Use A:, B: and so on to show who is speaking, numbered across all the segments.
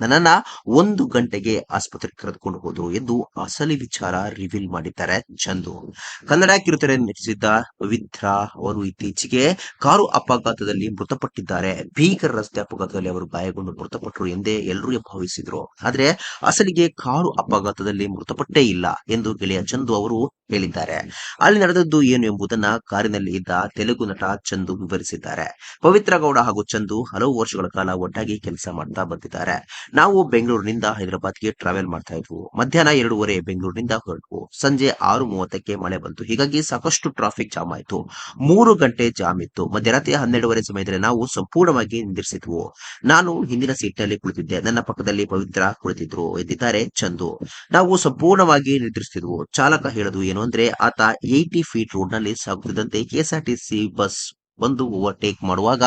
A: ನನ್ನನ್ನ ಒಂದು ಗಂಟೆಗೆ ಆಸ್ಪತ್ರೆಗೆ ಕರೆದುಕೊಂಡು ಹೋದ್ರು ಎಂದು ಅಸಲಿ ವಿಚಾರ ರಿವೀಲ್ ಮಾಡಿದ್ದಾರೆ ಚಂದು. ಕನ್ನಡ ಕಿರುತೆರೆ ನಟಿಸಿದ್ದ ಪವಿತ್ರ ಅವರು ಇತ್ತೀಚೆಗೆ ಕಾರು ಅಪಘಾತದಲ್ಲಿ ಮೃತಪಟ್ಟಿದ್ದಾರೆ. ಭೀಕರ ರಸ್ತೆ ಅಪಘಾತದಲ್ಲಿ ಅವರು ಗಾಯಗೊಂಡು ಮೃತಪಟ್ಟರು ಎಂದೇ ಎಲ್ಲರೂ ಭಾವಿಸಿದ್ರು ಆದ್ರೆ ಅಸಲಿಗೆ ಕಾರು ಅಪಘಾತದಲ್ಲಿ ಮೃತಪಟ್ಟೇ ಇಲ್ಲ ಎಂದು ಗೆಳೆಯ ಚಂದು ಅವರು ಹೇಳಿದ್ದಾರೆ. ಅಲ್ಲಿ ನಡೆದದ್ದು ಏನು ಎಂಬುದನ್ನ ಕಾರಿನಲ್ಲಿ ಇದ್ದ ತೆಲುಗು ನಟ ಚಂದು ವಿವರಿಸಿದ್ದಾರೆ. ಪವಿತ್ರ ಗೌಡ ಹಾಗೂ ಚಂದು ಹಲವು ವರ್ಷಗಳ ಕಾಲ ಒಟ್ಟಾಗಿ ಕೆಲಸ ಮಾಡ್ತಾ ಬಂದಿದ್ದಾರೆ. ನಾವು ಬೆಂಗಳೂರಿನಿಂದ ಹೈದರಾಬಾದ್ಗೆ ಟ್ರಾವೆಲ್ ಮಾಡ್ತಾ ಇದ್ವು. ಮಧ್ಯಾಹ್ನ ಎರಡೂವರೆ ಬೆಂಗಳೂರಿನಿಂದ ಹೊರಟವು. ಸಂಜೆ ಆರು ಮೂವತ್ತಕ್ಕೆ ಮಳೆ ಬಂತು. ಹೀಗಾಗಿ ಸಾಕಷ್ಟು ಟ್ರಾಫಿಕ್ ಜಾಮ್ ಆಯ್ತು. ಮೂರು ಗಂಟೆ ಜಾಮ್ ಇತ್ತು. ಮಧ್ಯರಾತ್ರಿ ಹನ್ನೆರಡುವರೆ ಸಮಯದಲ್ಲಿ ನಾವು ಸಂಪೂರ್ಣವಾಗಿ ನಿಂದಿರಿಸಿದ್ವು. ನಾನು ಹಿಂದಿನ ಸೀಟ್ನಲ್ಲಿ ಕುಳಿತಿದ್ದೆ. ನನ್ನ ಪಕ್ಕದಲ್ಲಿ ಪವಿತ್ರ ಕುಳಿತಿದ್ರು. ಎದ್ದಿದ್ದಾರೆ ಚಂದು. ನಾವು ಸಂಪೂರ್ಣವಾಗಿ ನಿದ್ರಿಸ್ತಿದ್ವು. ಚಾಲಕ ಹೇಳೋದು ಏನು ಅಂದ್ರೆ, ಆತ ಏಯ್ಟಿ ಫೀಟ್ ರೋಡ್ನಲ್ಲಿ ಸಾಗುತ್ತಿದ್ದಂತೆ ಕೆಎಸ್ಆರ್ಟಿಸಿ ಬಸ್ ಬಂದು ಓವರ್ಟೇಕ್ ಮಾಡುವಾಗ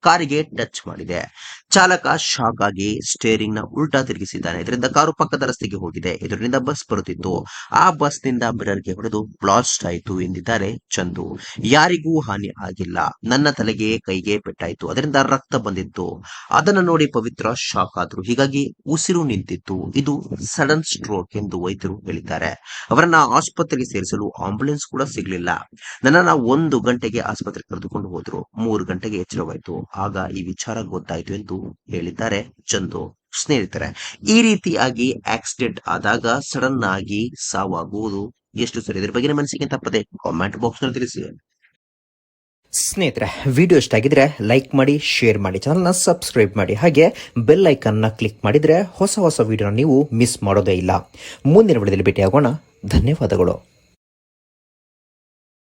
A: ಕಾರಿಗೆ ಟಚ್ ಮಾಡಿದೆ. ಚಾಲಕ ಶಾಕ್ ಆಗಿ ಸ್ಟೇರಿಂಗ್ನ ಉಲ್ಟಾ ತಿರುಗಿಸಿದ್ದಾನೆ. ಇದರಿಂದ ಕಾರು ಪಕ್ಕದ ರಸ್ತೆಗೆ ಹೋಗಿದೆ. ಇದರಿಂದ ಬಸ್ ಬರುತ್ತಿತ್ತು. ಆ ಬಸ್ನಿಂದ ಮಿರರ್ಗೆ ಹೊಡೆದು ಬ್ಲಾಸ್ಟ್ ಆಯಿತು ಎಂದಿದ್ದಾರೆ ಚಂದು. ಯಾರಿಗೂ ಹಾನಿ ಆಗಿಲ್ಲ. ನನ್ನ ತಲೆಗೆ, ಕೈಗೆ ಪೆಟ್ಟಾಯಿತು. ಅದರಿಂದ ರಕ್ತ ಬಂದಿತ್ತು. ಅದನ್ನು ನೋಡಿ ಪವಿತ್ರ ಶಾಕ್ ಆದ್ರು. ಹೀಗಾಗಿ ಉಸಿರು ನಿಂತಿತ್ತು. ಇದು ಸಡನ್ ಸ್ಟ್ರೋಕ್ ಎಂದು ವೈದ್ಯರು ಹೇಳಿದ್ದಾರೆ. ಅವರನ್ನ ಆಸ್ಪತ್ರೆಗೆ ಸೇರಿಸಲು ಆಂಬುಲೆನ್ಸ್ ಕೂಡ ಸಿಗಲಿಲ್ಲ. ನನ್ನನ್ನ ಒಂದು ಗಂಟೆಗೆ ಆಸ್ಪತ್ರೆಗೆ ಕರೆದುಕೊಂಡು ಹೋದ್ರು. ಮೂರು ಗಂಟೆಗೆ ಎಚ್ಚರವಾಯಿತು. ಆಗ ಈ ವಿಚಾರ ಗೊತ್ತಾಯಿತು ಎಂದು ಹೇಳಿದ್ದಾರೆ ಚಂದು ಸ್ನೇಹಿತರೆ. ಈ ರೀತಿಯಾಗಿ ಆಕ್ಸಿಡೆಂಟ್ ಆದಾಗ ಸಡನ್ ಆಗಿ ಸಾವಾಗುವುದು ಎಷ್ಟು ಸರಿ? ಇದ್ರ ಬಗ್ಗೆ ಮನಸ್ಸಿಗೆ ತಪ್ಪದೆ? ಕಾಮೆಂಟ್ ಬಾಕ್ಸ್ನಲ್ಲಿ ತಿಳಿಸಿ.
B: ಸ್ನೇಹಿತರೆ ವಿಡಿಯೋ ಇಷ್ಟ ಆಗಿದ್ರೆ ಲೈಕ್ ಮಾಡಿ ಶೇರ್ ಮಾಡಿ ಚಾನಲ್ನ ಸಬ್ಸ್ಕ್ರೈಬ್ ಮಾಡಿ. ಹಾಗೆ ಬೆಲ್ ಐಕನ್ನ ಕ್ಲಿಕ್ ಮಾಡಿದ್ರೆ ಹೊಸ ಹೊಸ ವಿಡಿಯೋನ ನೀವು ಮಿಸ್ ಮಾಡೋದೇ ಇಲ್ಲ. ಮುಂದಿನ ವಿಡಿಯೋದಲ್ಲಿ ಭೇಟಿಯಾಗೋಣ. ಧನ್ಯವಾದಗಳು.